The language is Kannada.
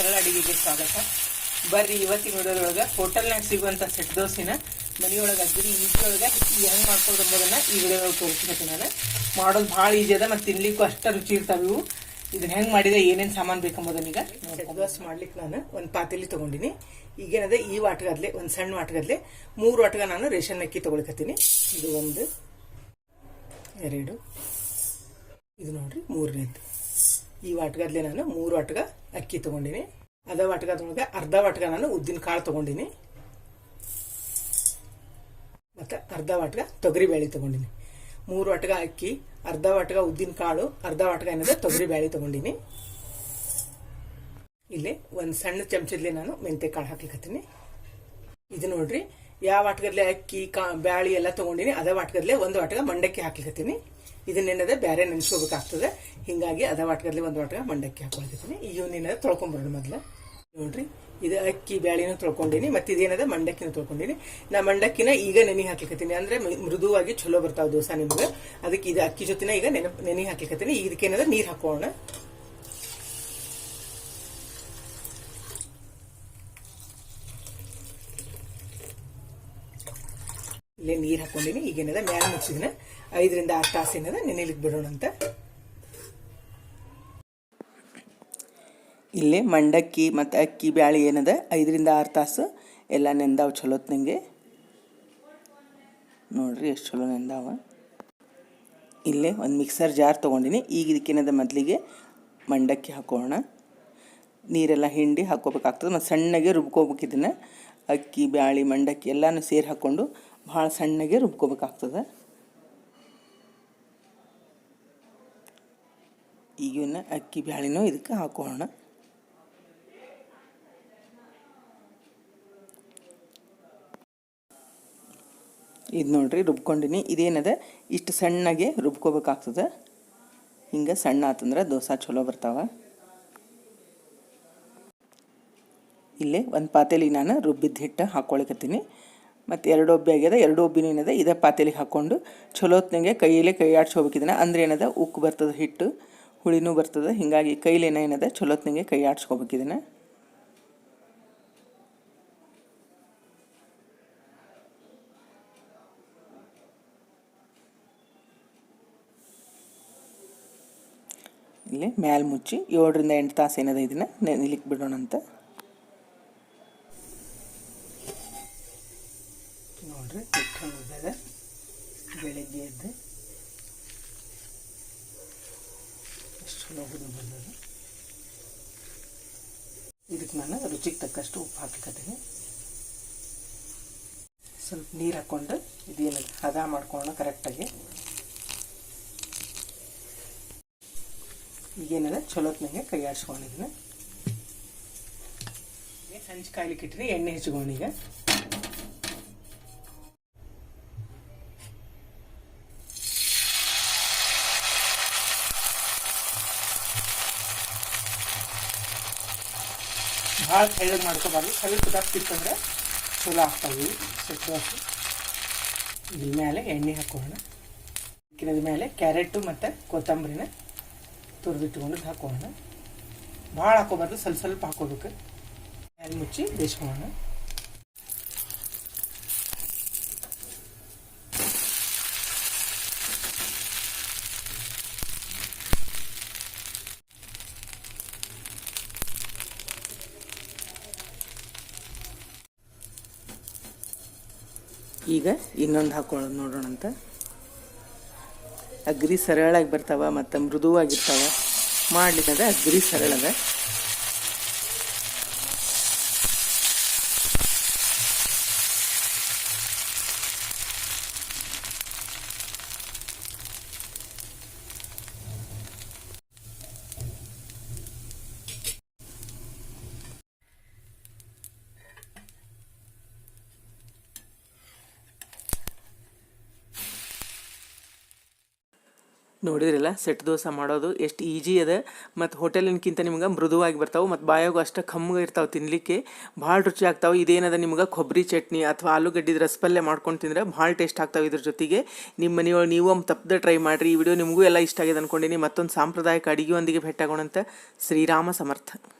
ಸ್ವಾಗತ. ಬರ್ರಿ ಇವತ್ತಿನ ವಿಡಿಯೋದೊಳಗೆ ಹೋಟೆಲ್ನಾಗ ಸಿಗುವಂಥ ಸೆಟ್ ದೋಸೆನ ಮನೆಯೊಳಗೆ ಅಗ್ರಿ ಈಜಿ ಒಳಗೆ ಹೆಂಗೆ ಮಾಡ್ಕೊಳ್ಳೋದು ಅಂಬೋದನ್ನು ಈ ವಿಡಿಯೋದೊಳಗೆ ತೋರಿಸ್ಬೇಕು ನಾನು. ಮಾಡೋದು ಭಾಳ ಈಜಿ ಅದ ಮತ್ತು ತಿನ್ಲಿಕ್ಕೂ ಅಷ್ಟು ರುಚಿ ಇರ್ತಾವೆ ಇವು. ಇದನ್ನ ಹೆಂಗೆ ಮಾಡಿದೆ ಏನೇನು ಸಾಮಾನು ಬೇಕಂಬುದನ್ನೀಗ ಸೆಟ್ ದೋಸೆ ಮಾಡ್ಲಿಕ್ಕೆ ನಾನು ಒಂದು ಪಾತಿಲಿ ತೊಗೊಂಡಿನಿ. ಈಗೇನದ ಈ ವಾಟಗದ್ಲೆ ಒಂದು ಸಣ್ಣ ವಾಟಗದ್ಲೆ ಮೂರು ವಾಟಗ ನಾನು ರೇಷನ್ ಅಕ್ಕಿ ತೊಗೊಳಕತ್ತೀನಿ. ಇದು ಒಂದು ಎರಡು. ಇದು ನೋಡ್ರಿ ಮೂರನೇದು. ಈ ವಾಟಗದ್ಲೆ ನಾನು ಮೂರು ವಾಟಗ ಅಕ್ಕಿ ತಗೊಂಡಿನಿ ಅದ ವಾಟಗದೊಳಗೆ ಅರ್ಧ ವಾಟಗ ನಾನು ಉದ್ದಿನ ಕಾಳು ತಗೊಂಡಿನಿ ಮತ್ತು ಅರ್ಧ ವಾಟಗ ತೊಗರಿ ಬೇಳೆ ತಗೊಂಡಿನಿ ಮೂರು ವಾಟಗ ಅಕ್ಕಿ ಅರ್ಧ ವಾಟಗ ಉದ್ದಿನ ಕಾಳು ಅರ್ಧ ವಾಟಗ ಏನದ ತೊಗರಿ ಬೇಳೆ ತಗೊಂಡಿನಿ ಇಲ್ಲಿ ಒಂದು ಸಣ್ಣ ಚಮಚದಲ್ಲಿ ನಾನು ಮೆಂತೆ ಕಾಳು ಹಾಕ್ಲಿಕತ್ತೀನಿ ಇದು ನೋಡ್ರಿ ಯಾವ ವಾಟಗದ್ಲೆ ಅಕ್ಕಿ, ಕಾ, ಬ್ಯಾಳಿ ಎಲ್ಲ ತಗೊಂಡಿನಿ, ಅದ ವಾಟಗದ್ಲೆ ಒಂದು ವಾಟಗ ಮಂಡಕ್ಕಿ ಹಾಕ್ಲಿಕತ್ತೀನಿ. ಇದನ್ನೇನದ ಬ್ಯಾರೆ ನೆನೆಸ್ಕೋಬೇಕಾಗ್ತದೆ. ಹಿಂಗಾಗಿ ಅದ ವಾಟಗದ್ಲೆ ಒಂದು ವಾಟಗ ಮಂಡಕ್ಕಿ ಹಾಕೊಳಕತ್ತೀನಿ ಈಗ ಇವನ್ನೇನದ ತೊಳ್ಕೊಂಬರೋಣ ಮೊದ್ಲು. ನೋಡ್ರಿ, ಇದು ಅಕ್ಕಿ, ಬ್ಯಾಳಿನೂ ತೊಳ್ಕೊಂಡಿನಿ, ಮತ್ತೆ ಇದೇನದ ಮಂಡಕ್ಕಿನ ತೊಳ್ಕೊಂಡಿನಿ. ನಾ ಮಂಡಕ್ಕಿನ ಈಗ ನೆನೆ ಹಾಕ್ಲಿಕತ್ತೀನಿ. ಅಂದ್ರೆ ಮೃದುವಾಗಿ ಚಲೋ ಬರ್ತಾವ ದೋಸೆ ನಿಮ್ಗೆ. ಅದಕ್ಕೆ ಇದು ಅಕ್ಕಿ ಜೊತೆನ ಈಗ ನೆನೆ ನೆನೆ ಹಾಕ್ಲಿಕತ್ತೀನಿ. ಇದಕ್ಕೇನದ ನೀರು ಹಾಕೋಣ ಇಲ್ಲೇ ನೀರು ಹಾಕೊಂಡಿನಿ. ಈಗೇನದ ಮ್ಯಾಲ ಮುಚ್ಚಿದ್ನ ಐದರಿಂದ ಆರು ತಾಸು ಏನದ? ನೆನೆಲಿಕ್ಕೆ ಬಿಡೋಣ ಅಂತ. ಇಲ್ಲೇ ಮಂಡಕ್ಕಿ ಮತ್ತು ಅಕ್ಕಿ ಬ್ಯಾಳಿ ಏನದ? ಐದರಿಂದ ಆರು ತಾಸು. ಎಲ್ಲ ನೆಂದಾವ ಚಲೋತ್ನಂಗೆ ನೋಡ್ರಿ ಎಷ್ಟು ಚಲೋ ನೆಂದಾವ. ಇಲ್ಲೇ ಒಂದು ಮಿಕ್ಸರ್ ಜಾರ್ ತೊಗೊಂಡಿನಿ. ಈಗ ಇದಕ್ಕೇನದ ಮೊದಲಿಗೆ? ಮಂಡಕ್ಕಿ ಹಾಕೋಣ. ನೀರೆಲ್ಲ ಹಿಂಡಿ ಹಾಕೋಬೇಕಾಗ್ತದೆ ಮತ್ತು ಸಣ್ಣಗೆ ರುಬ್ಕೋಬೇಕು ಇದನ್ನು. ಅಕ್ಕಿ, ಬ್ಯಾಳಿ, ಮಂಡಕ್ಕಿ ಎಲ್ಲನೂ ಸೇರಿ ಹಾಕ್ಕೊಂಡು ಭಾಳ ಸಣ್ಣಗೆ ರುಬ್ಕೋಬೇಕಾಗ್ತದೆ. ಈಗಿನ ಅಕ್ಕಿ ಬ್ಯಾಳಿನೂ ಇದಕ್ಕೆ ಹಾಕೋಣ. ಇದು ನೋಡ್ರಿ, ರುಬ್ಕೊಂಡಿನಿ. ಇದೇನದ? ಇಷ್ಟು ಸಣ್ಣಗೆ ರುಬ್ಕೋಬೇಕಾಗ್ತದೆ. ಹಿಂಗೆ ಸಣ್ಣ ಆತಂದ್ರೆ ದೋಸೆ ಚಲೋ ಬರ್ತಾವ. ಇಲ್ಲೇ ಒಂದು ಪಾತೇಲಿ ನಾನು ರುಬ್ಬಿದ ಹಿಟ್ಟು ಹಾಕ್ಕೊಳಕತ್ತೀನಿ ಮತ್ತು ಎರಡು ಒಬ್ಬಿ ಆಗ್ಯದ, ಎರಡು ಒಬ್ಬಿನೂ ಏನದ, ಇದೇ ಪಾತೇಲಿ ಹಾಕ್ಕೊಂಡು ಚಲೋತ್ನಂಗೆ ಕೈಯಲ್ಲೇ ಕೈ ಆಡ್ಸ್ಕೋಬೇಕು ಇದನ್ನ ಅಂದ್ರೆ ಏನದ, ಉಕ್ಕು ಬರ್ತದೆ, ಹಿಟ್ಟು, ಹುಳಿನೂ ಬರ್ತದೆ, ಹಿಂಗಾಗಿ ಕೈಲೇನ ಏನದ ಚಲೋತ್ನಂಗೆ ಕೈ ಆಡ್ಸ್ಕೋಬೇಕು ಇಲ್ಲಿ ಮ್ಯಾಲ್ ಮುಚ್ಚಿ ಏಳರಿಂದ ಎಂಟು ತಾಸು ಏನದ ಇದನ್ನ ಬಿಡೋಣ ಅಂತ ನೋಡ್ರಿ ಹಿಟ್ಟು ಉಳ್ದದ ಬೆಳಗ್ಗೆ ಎದ್ದು ಎಷ್ಟು ಚಲೋ ಬಂದದು ಇದಕ್ಕೆ ನಾನು ರುಚಿಗೆ ತಕ್ಕಷ್ಟು ಉಪ್ಪು ಹಾಕಿಕತ್ತೀನಿ ಸ್ವಲ್ಪ ನೀರು ಹಾಕ್ಕೊಂಡು ಇದೇನು ಹದ ಮಾಡ್ಕೊಳ್ಳೋಣ ಕರೆಕ್ಟಾಗಿ. ಈಗೇನದ ಚಲೋತ್ನಾಗೆ ಕೈ ಆಡ್ಸ್ಕೊಂಡಿದ್ದೀನಿ ಸಂಜೆ ಕಾಯ್ಲಿಕ್ಕೆ ಇಟ್ಟಿನಿ, ಎಣ್ಣೆ ಹಚ್ಕೊಂಡೀಗ ಭಾಳ ತೆಳ್ಳಗೆ ಮಾಡ್ಕೋಬಾರ್ದು ಸ್ವಲ್ಪ ದಪ್ಪಿತ್ತಂದ್ರೆ ಚಲೋ ಸೆಟ್ ದೋಸೆ. ಇದ್ರ ಮೇಲೆ ಎಣ್ಣೆ ಹಾಕೋಣ. ಇಕ್ಕಿನದ ಮೇಲೆ ಕ್ಯಾರೆಟು ಮತ್ತು ಕೊತ್ತಂಬರಿನ ತುರಿದಿಟ್ಕೊಂಡು ಹಾಕೋಣ. ಭಾಳ ಹಾಕೋಬಾರ್ದು ಸ್ವಲ್ಪ ಸ್ವಲ್ಪ ಹಾಕೋಬೇಕು. ಮೇಲೆ ಮುಚ್ಚಿ ಬೇಯಿಸ್ಕೊಳ್ಳೋಣ. ಈಗ ಇನ್ನೊಂದು ಹಾಕೊಳ್ಳೋದು ನೋಡೋಣ ಅಂತ. ಅಗ್ರಿ ಸರಳಾಗಿ ಬರ್ತಾವ ಮತ್ತು ಮೃದುವಾಗಿರ್ತಾವ. ಮಾಡಲಿಕ್ಕೆ ಅಗ್ರಿ ಸರಳದ ನೋಡಿದ್ರಲ್ಲ? ಸೆಟ್ ದೋಸೆ ಮಾಡೋದು ಎಷ್ಟು ಈಜಿ ಅದ. ಮತ್ತು ಹೋಟೆಲಿನಕ್ಕಿಂತ ನಿಮ್ಗೆ ಮೃದುವಾಗಿ ಬರ್ತಾವೆ. ಮತ್ತು ಬಾಯಾಗೂ ಅಷ್ಟು ಕಮ್ಮಿ ಇರ್ತಾವೆ ತಿನ್ನಲಿಕ್ಕೆ ಭಾಳ ರುಚಿ ಆಗ್ತಾವೆ. ಇದೇನದ ನಿಮ್ಗೆ ಕೊಬ್ಬರಿ ಚಟ್ನಿ ಅಥವಾ ಆಲೂಗಡ್ಡಿದ ರಸಪಲ್ಲೆ ಮಾಡ್ಕೊಂಡು ತಿಂದ್ರೆ ಭಾಳ ಟೇಸ್ಟ್ ಆಗ್ತಾವೆ ಇದ್ರ ಜೊತೆಗೆ. ನಿಮ್ಮ ಮನೆಯೊಳಗೆ ನೀವು ಒಂದು ತಪ್ಪದೆ ಟ್ರೈ ಮಾಡಿರಿ. ಈ ವಿಡಿಯೋ ನಿಮಗೂ ಎಲ್ಲ ಇಷ್ಟ ಆಗಿದೆ ಅಂದ್ಕೊಂಡಿನಿ ಮತ್ತೊಂದು ಸಾಂಪ್ರದಾಯಿಕ ಅಡುಗೆಯೊಂದಿಗೆ ಭೇಟಾಗೋಣಂತ ಶ್ರೀರಾಮ ಸಮರ್ಥ.